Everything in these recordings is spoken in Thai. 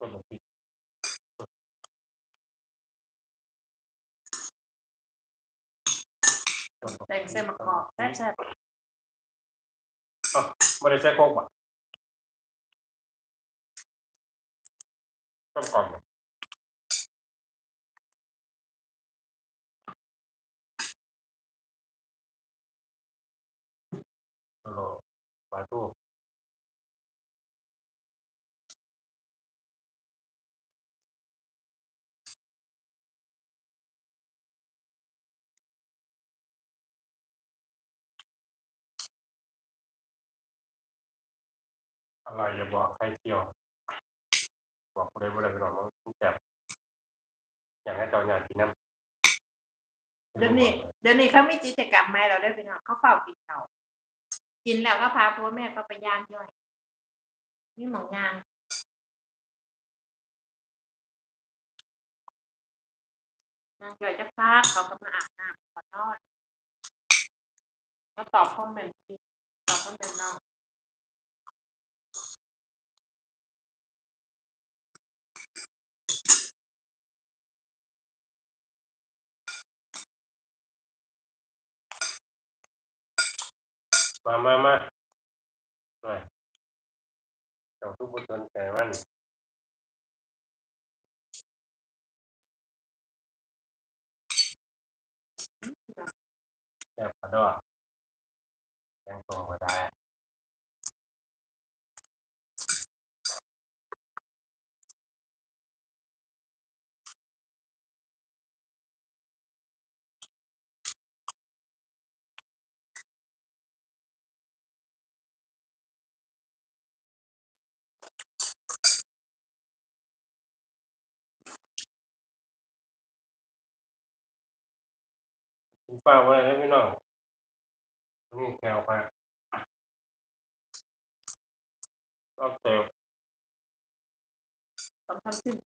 ต้นมะพริกแตงเส้นมะกอกแซ่บแซ่บ ไม่ได้ใช้โคกบ่ะต้มก่ อนบ่ฮัลโหลปลาอะไรอย่าบอกใครเที่ยว บอกคนใดบ่ได้ไปหรอกว่าทุกแบบอยากให้เจ้าญาติกินน้ำเดี๋ยวนี้ เดี๋ยวนี้เขาไมีกิจกรรมไหมเราได้พี่น้องเขาเฝ้ากินเขากินแล้วก็พาพ่อแม่ก็ไปย่างย่อยนี่หมองย่างย่างย่อยจะพักเขาก็มาอาบน้ำขอนอนก็ตอบคอมเมนต์ตอบคอมเมนต์น้อง มามามาหน่อยเจ้าทุกบุญสนใจมันแซ่บกระดอกแกงตัวก็ได้ คุณป้าไว้แล้วพี่น้องนี่แกวไปก็เติมต้องทำขึ้น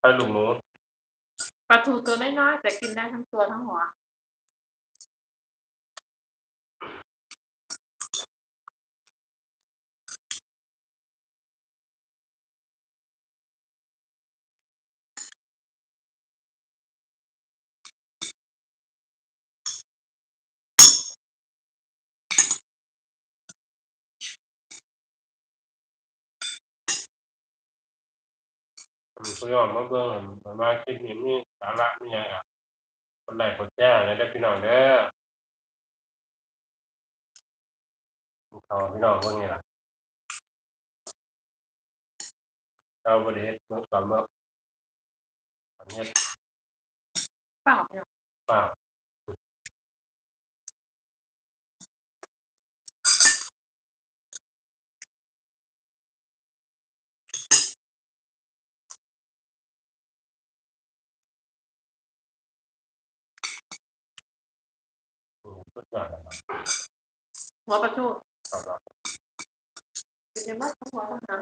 ให้ลูกหนูปลาทูตัวน้อยๆแต่กินได้ทั้งตัวทั้งหัว ผมก็ยอมมาเบิ่งมันมาคลิปนี้มีสาระมีหยังอะคนไหนคนแจ้งเลยได้อพี่น้องเด้อเขาพี่น้องเบิ่งนี่ล่ะเราบริเฮ็ดเมื่อก่อนเมื่อตอนเฮ็ดเปล่าพี่น้องเปล่าอืมสุดยอดเลยครับ หัวปลาทูตอบรับเป็นยังไงบ้างหัวทั้งหาง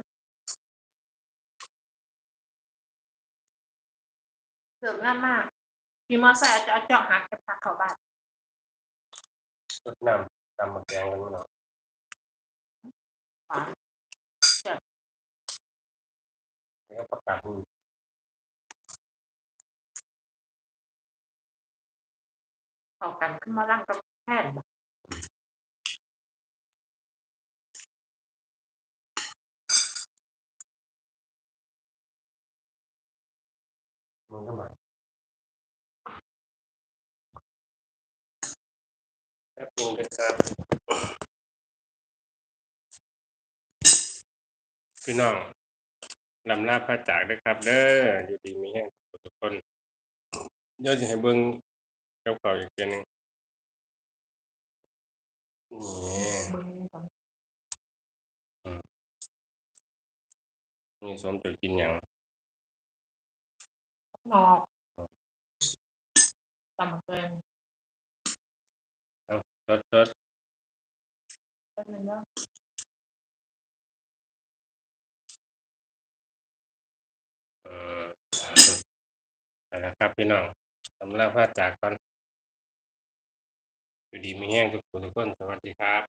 เสิร์ฟง่ายมากพี่มอสใส่จะเอาจาะหักจะพักเขาบ้านสุดน้ำตำมะแกงกันพี่น้องหวานแล้วก็ประกาศ มือเข้ากันขึ้นมาร่างกับแพทย์มือเข้ามาแป๊บนึงนะครับพี่น้องลำลาพระจากด้วยครับ เด้ออยู่ดีมีแห้งทุกคนเดี๋ยวจะให้เบิ่ง กับเขาวอีกทีหนึงนี่มึงก่อนนี่สมจะกินอย่างนอกตำเกินสดสดก็เป็นเรื่องๆเออเอาละครับพี่น้องลำลาพระจากก่อน อยู่ดีมีแห้งทุกคนทุกคน สวัสดีครับ